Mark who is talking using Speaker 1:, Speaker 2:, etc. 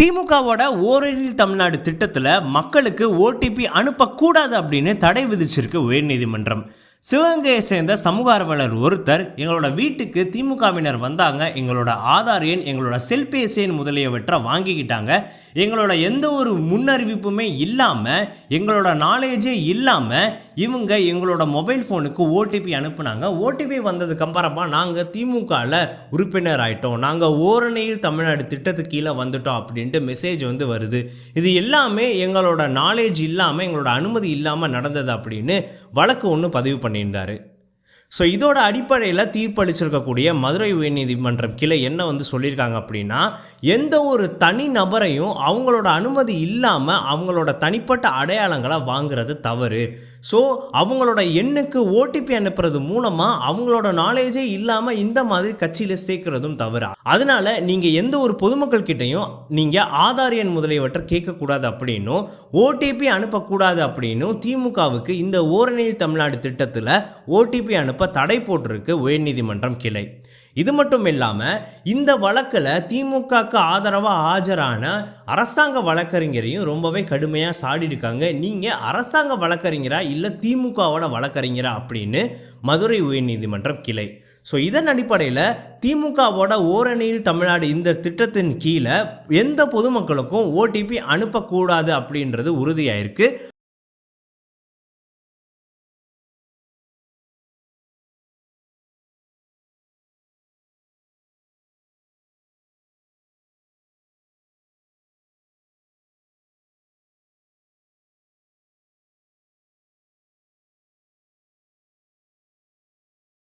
Speaker 1: திமுகவோட ஓரணில் தமிழ்நாடு திட்டத்தில் மக்களுக்கு ஓடிபி அனுப்பக்கூடாது அப்படின்னு தடை விதிச்சிருக்கு உயர்நீதிமன்றம். சிவகங்கையை சேர்ந்த சமூக ஆர்வலர் ஒருத்தர் எங்களோட வீட்டுக்கு திமுகவினர் வந்தாங்க எங்களோட ஆதார் எண் எங்களோட செல்பேசி எண் முதலியவற்றை வாங்கிக்கிட்டாங்க. எங்களோட எந்த ஒரு முன்னறிவிப்புமே இல்லாமல் எங்களோட நாலேஜே இல்லாமல் இவங்க எங்களோட மொபைல் ஃபோனுக்கு ஓடிபி அனுப்புனாங்க. ஓடிபி வந்ததுக்கு அப்புறமா நாங்கள் திமுகவில் உறுப்பினர் ஆகிட்டோம் நாங்கள் ஓரணியில் தமிழ்நாடு திட்டத்துக்கு கீழே வந்துட்டோம் அப்படின்ட்டு மெசேஜ் வந்து வருது. இது எல்லாமே எங்களோட நாலேஜ் இல்லாமல் எங்களோட அனுமதி இல்லாமல் நடந்தது அப்படின்னு வழக்கு ஒன்று பதிவு பண்ணியிருந்தாரு. ஸோ இதோட அடிப்படையில் தீர்ப்பளிச்சிருக்கக்கூடிய மதுரை உயர்நீதிமன்றம் கிளை என்ன வந்து சொல்லியிருக்காங்க அப்படின்னா எந்த ஒரு தனி நபரையும் அவங்களோட அனுமதி இல்லாமல் அவங்களோட தனிப்பட்ட அடையாளங்களை வாங்குறது தவறு. ஸோ அவங்களோட எண்ணுக்கு ஓடிபி அனுப்புறது மூலமாக அவங்களோட நாலேஜே இல்லாமல் இந்த மாதிரி கட்சியில் சேர்க்கிறதும் தவறு? அதனால நீங்கள் எந்த ஒரு பொதுமக்கள் கிட்டையும் நீங்கள் ஆதார் எண் முதலியவற்றை கேட்கக்கூடாது அப்படின்னும் ஓடிபி அனுப்பக்கூடாது அப்படின்னும் திமுகவுக்கு இந்த ஓரணியில் தமிழ்நாடு திட்டத்தில் ஓடிபி அனுப்ப தடை போட்டிருக்கு உயர்நீதிமன்றம் கிளை. இது மட்டும் இல்லாமல் இந்த வழக்கில் திமுகக்கு ஆதரவாக ஆஜரான அரசாங்க வழக்கறிஞரையும் ரொம்பவே கடுமையாக சாடியிருக்காங்க. நீங்கள் அரசாங்க வழக்கறிஞரா இல்லை திமுகவோட வழக்கறிஞரா அப்படின்னு மதுரை உயர்நீதிமன்றம் கிளை. ஸோ இதன் அடிப்படையில் திமுகவோட ஓரணியில் தமிழ்நாடு இந்த திட்டத்தின் கீழே எந்த பொதுமக்களுக்கும் ஓடிபி அனுப்பக்கூடாது அப்படின்றது உறுதியாயிருக்கு.